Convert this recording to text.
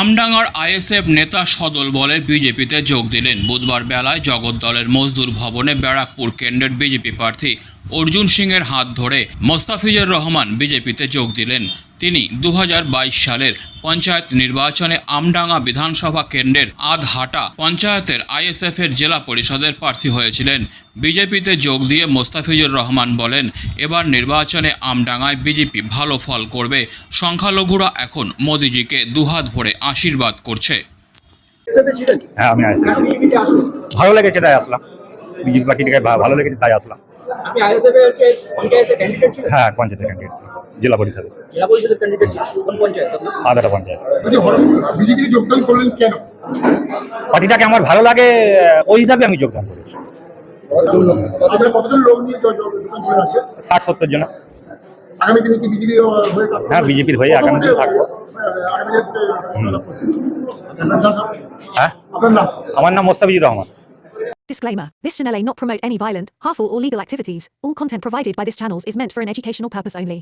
আমডাঙ্গার ISF নেতা সদল বলে বিজেপিতে যোগ দিলেন। বুধবার বেলায় জগদ্দলের মজদুর ভবনে ব্যারাকপুর কেন্দ্রের বিজেপি প্রার্থী অর্জুন সিংয়ের হাত ধরে মোস্তাফিজুর রহমান বিজেপিতে যোগ দিলেন। তিনি দুহাজার বাইশ সালের পঞ্চায়েত নির্বাচনে আমডাঙ্গা বিধানসভা কেন্দ্রের আধহাটা পঞ্চায়েতের আইএসএফ এর জেলা পরিষদের প্রার্থী হয়েছিলেন। বিজেপিতে যোগ দিয়ে মোস্তাফিজুর রহমান বলেন এবার নির্বাচনে আমডাঙ্গায় বিজেপি ভালো ফল করবে। সংখ্যালঘুরা এখন মোদিজিকে দুহাত ভরে আশীর্বাদ করছে। হ্যাঁ ভালো লেগেছে তাই আসলাম। বিজেপি পার্টিটাকে ভালো লেগেছে তাই আসলাম। হ্যাঁ পঞ্চায়েতের ক্যান্ডিডেট জেলা পরিষদে জেলা পরিষদের ক্যান্ডিডেট ছিলেন কোন পঞ্চায়েত আপনি? আদাটা পঞ্চায়েত যদি বিজেপিতে যোগদান করলেন কেন পার্টিটাকে আমার ভালো লাগে ওই হিসাবে আমি যোগদান করেছি আপনারা কতজন লোক নিয়ে য- য- যোগদান করে আছে ষাট সত্তর জন আগামী দিনে কি বিজেপি হয়ে কাজ করবে? হ্যাঁ, বিজেপির হয়ে আগামী দিনে থাকবো। আহ, আগামী দিনে ভোটে জয়লাভ করবে। আপনার নাম স্যার? হ্যাঁ আপনার নাম আমার নাম Mostafizur Rahman Disclaimer This channel may not promote any violent, harmful, or legal activities. All content provided by this channel is meant for an educational purpose only.